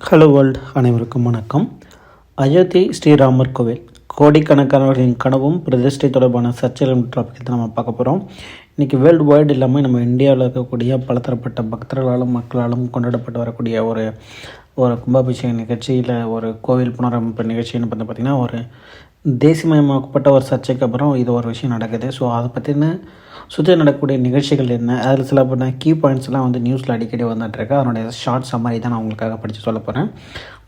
Hello world அனைவருக்கும் வணக்கம். அயோத்தி ஸ்ரீராமர் கோவில். கோடிக்கணக்கானவர்களின் கனவும் பிரதிஷ்டை தொடர்பான சர்ச்சைகளும் டாபிக் தான் நம்ம பார்க்க போகிறோம் இன்றைக்கி வேர்ல்டு வைடு இல்லாமல் நம்ம இந்தியாவில் இருக்கக்கூடிய பலதரப்பட்ட பக்தர்களாலும் மக்களாலும் கொண்டாடப்பட்டு வரக்கூடிய ஒரு ஒரு கும்பாபிஷேக நிகழ்ச்சி இல்லை ஒரு கோவில் புனரமைப்பு நிகழ்ச்சின்னு வந்து பார்த்திங்கன்னா ஒரு தேசியமயமாக்கப்பட்ட ஒரு சர்ச்சைக்கு அப்புறம் இது ஒரு விஷயம் நடக்குது. ஸோ அதை பற்றின சுற்றி நடக்கக்கூடிய நிகழ்ச்சிகள் என்ன? அதில் சில பண்ண கீ பாயிண்ட்ஸ்லாம் வந்து நியூஸில் அடிக்கடி வந்துட்டுருக்கு அதனுடைய ஷார்ட் சம்மரி தான் நான் உங்களுக்காக படித்து சொல்ல போகிறேன்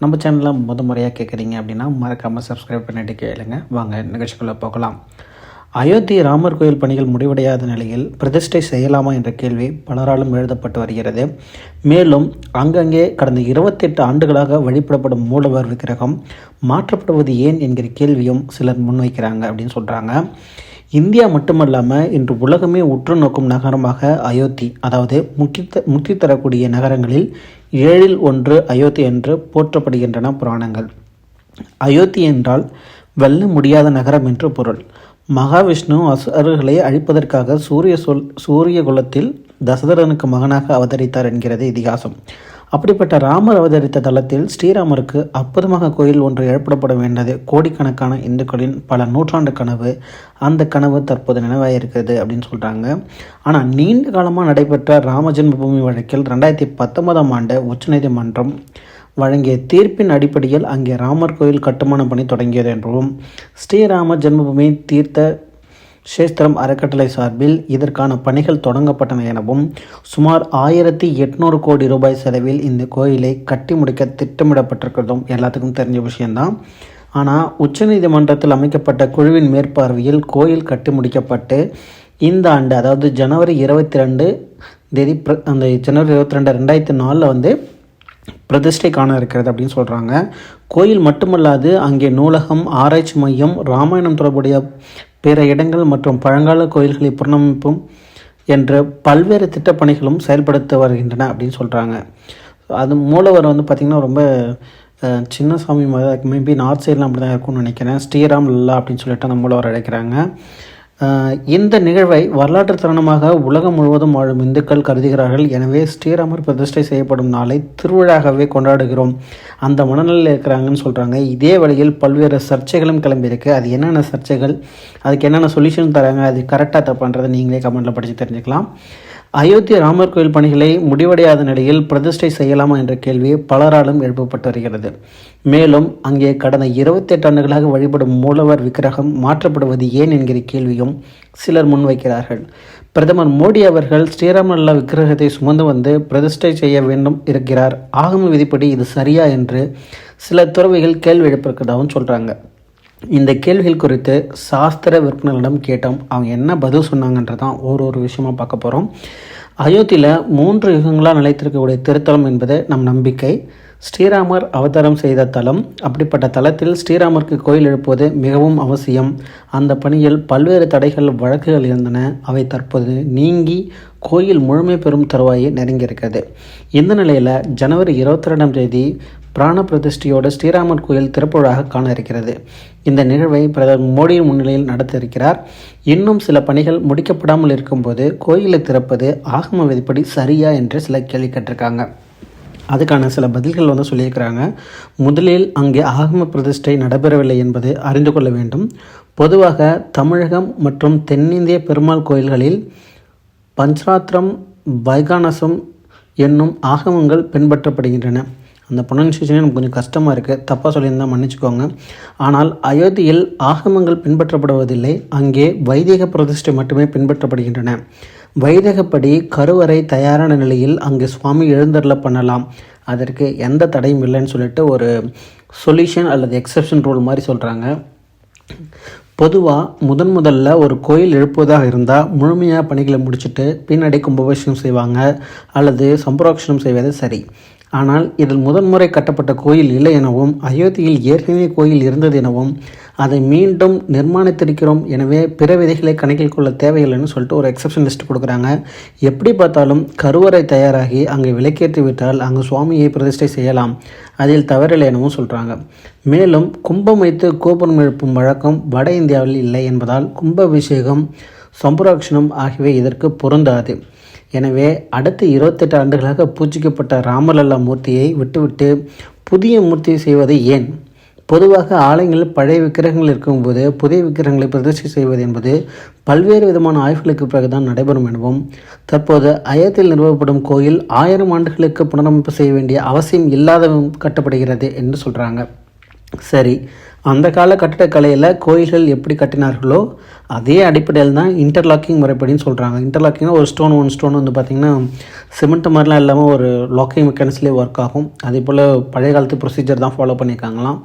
நம்ம சேனலில் முத முறையாக கேட்குறீங்க அப்படின்னா மறக்காமல் சப்ஸ்கிரைப் பண்ணிட்டு கேளுங்க. வாங்க நிகழ்ச்சிக்குள்ளே போகலாம். அயோத்தி ராமர் கோயில் பணிகள் முடிவடையாத நிலையில் பிரதிஷ்டை செய்யலாமா என்ற கேள்வி பலராலும் எழுதப்பட்டு வருகிறது. மேலும் அங்கங்கே கடந்த இருபத்தெட்டு ஆண்டுகளாக வழிபடப்படும் மூலவர் விக்கிரகம் மாற்றப்படுவது ஏன் என்கிற கேள்வியும் சிலர் முன்வைக்கிறாங்க அப்படின்னு சொல்கிறாங்க இந்தியா மட்டுமல்லாமல் இன்று உலகமே உற்று நோக்கும் நகரமாக அயோத்தி அதாவது முக்தி முக்தி தரக்கூடிய நகரங்களில் ஏழில் ஒன்று அயோத்தி என்று போற்றப்படுகின்றன புராணங்கள். அயோத்தி என்றால் வெல்ல முடியாத நகரம் என்று பொருள். மகாவிஷ்ணு அசுரர்களை அழிப்பதற்காக சூரிய சொல் சூரிய குலத்தில் தசதரனுக்கு மகனாக அவதரித்தார் என்கிறது இதிகாசம். அப்படிப்பட்ட ராமர் அவதரித்த தளத்தில் ஸ்ரீராமருக்கு அற்புதமாக கோயில் ஒன்று ஏற்படப்பட வேண்டது கோடிக்கணக்கான இந்துக்களின் பல நூற்றாண்டு கனவு. அந்த கனவு தற்போது நினைவாயிருக்கிறது அப்படின்னு சொல்கிறாங்க ஆனால் நீண்ட காலமாக நடைபெற்ற ராம ஜென்மபூமி வழக்கில் ரெண்டாயிரத்தி பத்தொன்பதாம் ஆண்டு உச்சநீதிமன்றம் வழங்கிய தீர்ப்பின் அடிப்படையில் அங்கே ராமர் கோயில் கட்டுமான பணி தொடங்கியது என்றும் ஸ்ரீராம ஜென்மபூமி தீர்த்த சேஸ்திரம் அறக்கட்டளை சார்பில் இதற்கான பணிகள் தொடங்கப்பட்டன எனவும் சுமார் ஆயிரத்தி எட்நூறு கோடி ரூபாய் செலவில் இந்த கோயிலை கட்டி முடிக்க திட்டமிடப்பட்டிருக்கிறதும் எல்லாத்துக்கும் தெரிஞ்ச விஷயம்தான். ஆனால் உச்சநீதிமன்றத்தில் அமைக்கப்பட்ட குழுவின் மேற்பார்வையில் கோயில் கட்டி முடிக்கப்பட்டு இந்த ஆண்டு அதாவது ஜனவரி இருபத்தி ரெண்டு தேதி அந்த ஜனவரி இருபத்தி ரெண்டு ரெண்டாயிரத்தி நாலில் வந்து பிரதிஷ்டை காண இருக்கிறது அப்படின்னு சொல்கிறாங்க கோயில் மட்டுமல்லாது அங்கே நூலகம் ஆராய்ச்சி மையம் ராமாயணம் தொடர்புடைய பிற இடங்கள் மற்றும் பழங்கால கோயில்களை புனரமைப்பும் என்ற பல்வேறு திட்டப்பணிகளும் செயல்படுத்த வருகின்றன அப்படின்னு சொல்கிறாங்க அது மூலவர் வந்து பார்த்திங்கன்னா ரொம்ப சின்ன சாமி மேபி நார்த் சைடில் அப்படி தான் இருக்கும்னு நினைக்கிறேன். ஸ்ரீராம் லல்லா அப்படின்னு சொல்லிட்டு அந்த மூலவர் அழைக்கிறாங்க. இந்த நிகழ்வை வரலாற்று தருணமாக உலகம் முழுவதும் வாழும் இந்துக்கள் கருதுகிறார்கள். எனவே ஸ்ரீராமர் பிரதிஷ்டை செய்யப்படும் நாளை திருவிழாகவே கொண்டாடுகிறோம். அந்த மனநிலையில் இருக்கிறாங்கன்னு சொல்கிறாங்க இதே வழியில் பல்வேறு சர்ச்சைகளும் கிளம்பியிருக்கு. அது என்னென்ன சர்ச்சைகள்? அதுக்கு என்னென்ன சொல்யூஷன் தராங்க? அது கரெக்டாக தப்பான்றதை நீங்களே கமெண்ட்டில் படித்து தெரிஞ்சுக்கலாம். அயோத்தி ராமர் கோயில் பணிகளை முடிவடையாத நிலையில் பிரதிஷ்டை செய்யலாமா என்ற கேள்வி பலராலும் எழுப்பப்பட்டு வருகிறது. மேலும் அங்கே கடந்த இருபத்தெட்டு ஆண்டுகளாக வழிபடும் மூலவர் விக்கிரகம் மாற்றப்படுவது ஏன் என்கிற கேள்வியும் சிலர் முன்வைக்கிறார்கள். பிரதமர் மோடி அவர்கள் ஸ்ரீராமல்லா விக்கிரகத்தை சுமந்து வந்து பிரதிஷ்டை செய்ய வேண்டும் இருக்கிறார். ஆகம விதிப்படி இது சரியா என்று சில துறவிகள் கேள்வி எழுப்பியிருக்கிறதாகவும் சொல்கிறாங்க இந்த கேள்விகள் குறித்து சாஸ்திர விற்பனர்களிடம் கேட்டோம். அவங்க என்ன பதில் சொன்னாங்கன்றதான் ஒரு ஒரு விஷயமா பார்க்க போகிறோம் அயோத்தியில் மூன்று யுகங்களாக நிலைத்திருக்கக்கூடிய திருத்தலம் என்பது நம் நம்பிக்கை. ஸ்ரீராமர் அவதாரம் செய்த தலம் அப்படிப்பட்ட தலத்தில் ஸ்ரீராமருக்கு கோயில் எழுப்புவது மிகவும் அவசியம். அந்த பணியில் பல்வேறு தடைகள் வழக்குகள் இருந்தன. அவை தற்போது நீங்கி கோயில் முழுமை பெறும் தருவாயை நெருங்கியிருக்கிறது. இந்த நிலையில் ஜனவரி இருபத்தி ரெண்டாம் தேதி பிராண பிரதிஷ்டையோடு ஸ்ரீராமர் கோயில் திறப்புழாக காண இருக்கிறது இந்த நிகழ்வை பிரதமர் மோடியின் முன்னிலையில் நடத்த இருக்கிறார் இன்னும் சில பணிகள் முடிக்கப்படாமல் இருக்கும்போது கோயிலை திறப்பது ஆகம விதிப்படி சரியா என்று சில கேள்வி கேட்டிருக்காங்க. அதுக்கான சில பதில்கள் வந்து சொல்லியிருக்கிறாங்க. முதலில் அங்கே ஆகம பிரதிஷ்டை நடைபெறவில்லை என்பது அறிந்து கொள்ள வேண்டும். பொதுவாக தமிழகம் மற்றும் தென்னிந்திய பெருமாள் கோயில்களில் பஞ்சராத்திரம் வைகானசம் என்னும் ஆகமங்கள் பின்பற்றப்படுகின்றன. அந்த ப்ரொனன்சியேஷனே எனக்கு கொஞ்சம் கஷ்டமாக இருக்குது தப்பாக சொல்லியிருந்தால் மன்னிச்சுக்கோங்க. ஆனால் அயோத்தியில் ஆகமங்கள் பின்பற்றப்படுவதில்லை. அங்கே வைதிக பிரதிஷ்டை மட்டுமே பின்பற்றப்படுகின்றன. வைதகப்படி கருவறை தயாரான நிலையில் அங்கே சுவாமி எழுந்தருள பண்ணலாம். அதற்கு எந்த தடையும் இல்லைன்னு சொல்லிட்டு ஒரு சொல்யூஷன் அல்லது எக்ஸப்ஷன் ரூல் மாதிரி சொல்கிறாங்க பொதுவாக முதன் முதல்ல ஒரு கோயில் எழுப்புவதாக இருந்தால் முழுமையாக பணிகளை முடிச்சுட்டு பின்னாடி கும்பாபிஷேகம் செய்வாங்க. அல்லது சம்பரோக்ஷனம் செய்வது சரி. ஆனால் இதில் முதன்முறை கட்டப்பட்ட கோயில் இல்லை எனவும் அயோத்தியில் ஏற்கனவே கோயில் இருந்தது எனவும் அதை மீண்டும் நிர்மாணித்திருக்கிறோம் எனவே பிற விதைகளை கணக்கில் கொள்ள தேவையில்லைன்னு சொல்லிட்டு ஒரு எக்ஸப்ஷன் லிஸ்ட் கொடுக்குறாங்க. எப்படி பார்த்தாலும் கருவறை தயாராகி அங்கே விலக்கேற்றி விட்டால் அங்கு சுவாமியை பிரதிஷ்டை செய்யலாம். அதில் தவறில்லை எனவும் சொல்கிறாங்க மேலும் கும்பம் வைத்து கோபுரம் எழுப்பும் வழக்கம் வட இந்தியாவில் இல்லை என்பதால் கும்பாபிஷேகம் சம்புராட்சணம் ஆகியவை இதற்கு பொருந்தாது. எனவே அடுத்த இருபத்தெட்டு ஆண்டுகளாக பூஜிக்கப்பட்ட ராமலல்லா மூர்த்தியை விட்டுவிட்டு புதிய மூர்த்தி செய்வது ஏன்? பொதுவாக ஆலயங்களில் பழைய விக்கிரகங்கள் இருக்கும்போது புதிய விக்கிரகங்களை பிரதிஷ்டை செய்வது என்பது பல்வேறு விதமான ஆய்வுகளுக்கு பிறகுதான் நடைபெறும் எனவும் தற்போது அயத்தில் நிறுவப்படும் கோயில் ஆயிரம் ஆண்டுகளுக்கு புனரமைப்பு செய்ய வேண்டிய அவசியம் இல்லாத கட்டப்படுகிறது என்று சொல்கிறாங்க சரி அந்த கால கட்டிடக்கலையில் கோயில்கள் எப்படி கட்டினார்களோ அதே அடிப்படையில் தான் இன்டர்லாக்கிங் முறைப்படின்னு சொல்கிறாங்க இன்டர்லாக்கிங்னா ஒரு ஸ்டோன் ஒன் ஸ்டோன் வந்து பார்த்திங்கன்னா சிமெண்ட் மாதிரிலாம் இல்லாமல் ஒரு லாக்கிங் மெக்கானிக்ஸ்லேயே ஒர்க் ஆகும். அதே போல் பழைய காலத்து ப்ரொசீஜர் தான் ஃபாலோ பண்ணியிருக்காங்களாம்.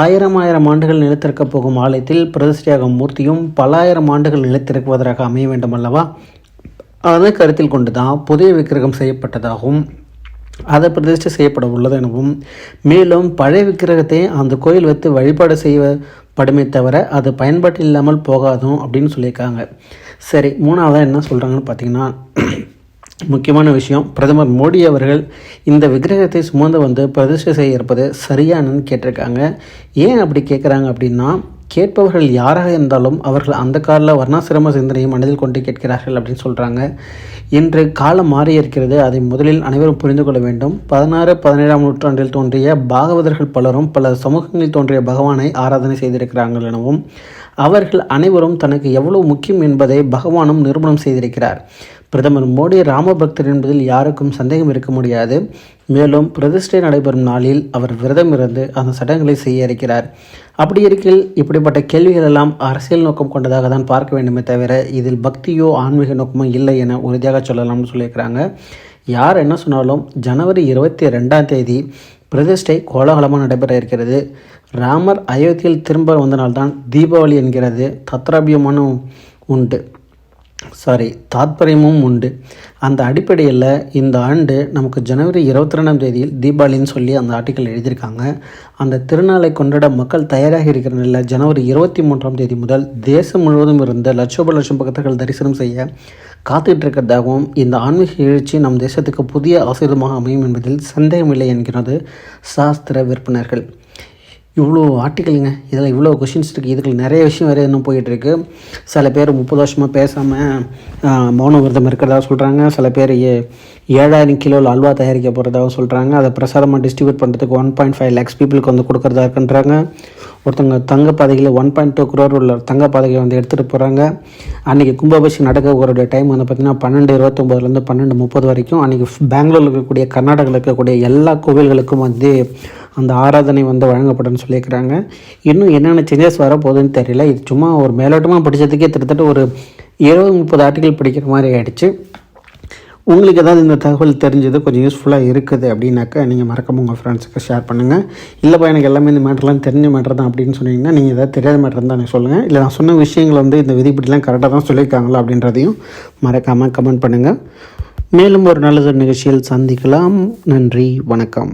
ஆயிரம் ஆயிரம் ஆண்டுகள் நிலைத்திருக்க போகும் ஆலயத்தில் பிரதிஷ்டையாகும் மூர்த்தியும் பல்லாயிரம் ஆண்டுகள் நிலைத்திருக்குவதற்காக அமைய வேண்டும் அல்லவா அதை கருத்தில் கொண்டு தான் புதிய விக்கிரகம் செய்யப்பட்டதாகவும் அதை பிரதிஷ்டை செய்யப்பட உள்ளது எனவும். மேலும் பழைய விக்கிரகத்தை அந்த கோயில் வைத்து வழிபாடு செய்யப்படுமே தவிர அது பயன்பாட்டில் இல்லாமல் போகாதும் அப்படின்னு சொல்லியிருக்காங்க. சரி மூணாவதாக என்ன சொல்கிறாங்கன்னு பார்த்தீங்கன்னா முக்கியமான விஷயம் பிரதமர் மோடி அவர்கள் இந்த விக்கிரகத்தை சுமந்து வந்து பிரதிஷ்டை செய்ய இருப்பது சரியானன்னு கேட்டிருக்காங்க. ஏன் அப்படி கேட்குறாங்க அப்படின்னா கேட்பவர்கள் யாராக இருந்தாலும் அவர்கள் அந்த காலில் வர்ணாசிரம சிந்தனையை மனதில் கொண்டு கேட்கிறார்கள் அப்படின்னு சொல்கிறாங்க இன்று காலம் மாறி இருக்கிறது. அதை முதலில் அனைவரும் புரிந்து கொள்ள வேண்டும். பதினாறு பதினேழாம் நூற்றாண்டில் தோன்றிய பாகவதர்கள் பலரும் பல சமூகங்களில் தோன்றிய பகவானை ஆராதனை செய்திருக்கிறார்கள் எனவும் அவர்கள் அனைவரும் தனக்கு எவ்வளவு முக்கியம் என்பதை பகவானும் நிரூபணம் செய்திருக்கிறார். பிரதமர் மோடி ராமபக்தர் என்பதில் யாருக்கும் சந்தேகம் இருக்க முடியாது. மேலும் பிரதிஷ்டை நடைபெறும் நாளில் அவர் விரதம் இருந்து அந்த சடங்குகளை செய்ய இருக்கிறார். அப்படி இருக்கையில் இப்படிப்பட்ட கேள்விகள் எல்லாம் அரசியல் நோக்கம் கொண்டதாக தான் பார்க்க வேண்டுமே தவிர இதில் பக்தியோ ஆன்மீக நோக்கமோ இல்லை என உறுதியாக சொல்லலாம்னு சொல்லியிருக்கிறாங்க. யார் என்ன சொன்னாலும் ஜனவரி இருபத்தி ரெண்டாம் தேதி பிரதிஷ்டை கோலாகலமாக நடைபெற இருக்கிறது. ராமர் அயோத்தியில் திரும்ப வந்த நாள் தான் தீபாவளி என்கிறது தத்ராபியமான உண்டு. சாரி தாத்பரியமும் உண்டு. அந்த அடிப்படையில் இந்த ஆண்டு நமக்கு ஜனவரி இருபத்தி ரெண்டாம் தேதியில் தீபாவளின்னு சொல்லி அந்த ஆர்டிக்கல் எழுதியிருக்காங்க. அந்த திருநாளை கொண்டாட மக்கள் தயாராக இருக்கிற நிலையில் ஜனவரி இருபத்தி மூன்றாம் தேதி முதல் தேசம் முழுவதும் இருந்த லட்சோப லட்சம் பக்தர்கள் தரிசனம் செய்ய காத்துக்கிட்டு இருக்கிறதாகவும் இந்த ஆன்மீக எழுச்சி நம் தேசத்துக்கு புதிய ஆசிரியமாக அமையும் என்பதில் சந்தேகமில்லை என்கிறது சாஸ்திர விற்பனர்கள். இவ்வளோ ஆர்டிக்கலுங்க இதில் இவ்வளோ கொஷின்ஸ் இருக்குது இதுக்கு நிறைய விஷயம் வேறு இன்னும் போயிட்டுருக்கு. சில பேர் முப்பது வருஷமாக பேசாமல் மௌன விரதம் இருக்கிறதா சொல்கிறாங்க சில பேர் ஏ ஏழாயிரம் கிலோவில் அல்வா தயாரிக்க போகிறதாக சொல்கிறாங்க அதை பிரசாரமாக டிஸ்ட்ரிபியூட் பண்ணுறதுக்கு ஒன் பாயிண்ட் ஃபைவ் லேக்ஸ் பீப்புளுக்கு வந்து கொடுக்குறதா இருக்குன்றாங்க. ஒருத்தவங்க தங்க பாதைகளை ஒன் பாயிண்ட் டூ குரோர் உள்ள தங்க பாதைகளை வந்து எடுத்துகிட்டு போகிறாங்க அன்றைக்கி கும்பாபிஷேகம் நடக்க ஒரு டைம் வந்து பார்த்திங்கன்னா பன்னெண்டு இருபத்தொம்போதுலேருந்து பன்னெண்டு முப்பது வரைக்கும் அன்றைக்கி பெங்களூரில் இருக்கக்கூடிய கர்நாடகாவில் இருக்கக்கூடிய எல்லா கோவில்களுக்கும் வந்து அந்த ஆராதனை வந்து வழங்கப்படும்னு சொல்லியிருக்கிறாங்க. இன்னும் என்னென்ன சேஞ்சஸ் வரப்போகுதுன்னு தெரியல. இது சும்மா ஒரு மேலோட்டமாக படித்ததுக்கே கிட்டத்தட்ட ஒரு இருபது முப்பது ஆர்டிக்கல் படிக்கிற மாதிரி ஆகிடுச்சு உங்களுக்கு ஏதாவது இந்த தகவல் தெரிஞ்சது கொஞ்சம் யூஸ்ஃபுல்லாக இருக்குது அப்படின்னாக்கா நீங்கள் மறக்காம உங்கள் ஃப்ரெண்ட்ஸுக்கு ஷேர் பண்ணுங்கள் இல்லைப்பா எனக்கு எல்லாமே இந்த மேட்டர்லாம் தெரிஞ்ச மேட்டர் தான் அப்படின்னு சொன்னீங்கன்னா நீங்கள் ஏதாவது தெரியாத மேட்டர் தான் எனக்கு சொல்லுங்கள் இல்லை நான் சொன்ன விஷயங்கள் வந்து இந்த விதிப்படிலாம் கரெக்டாக தான் சொல்லியிருக்காங்களா அப்படின்றதையும் மறக்காமல் கமெண்ட் பண்ணுங்கள் மேலும் ஒரு நல்லது நிகழ்ச்சியில் சந்திக்கலாம். நன்றி வணக்கம்.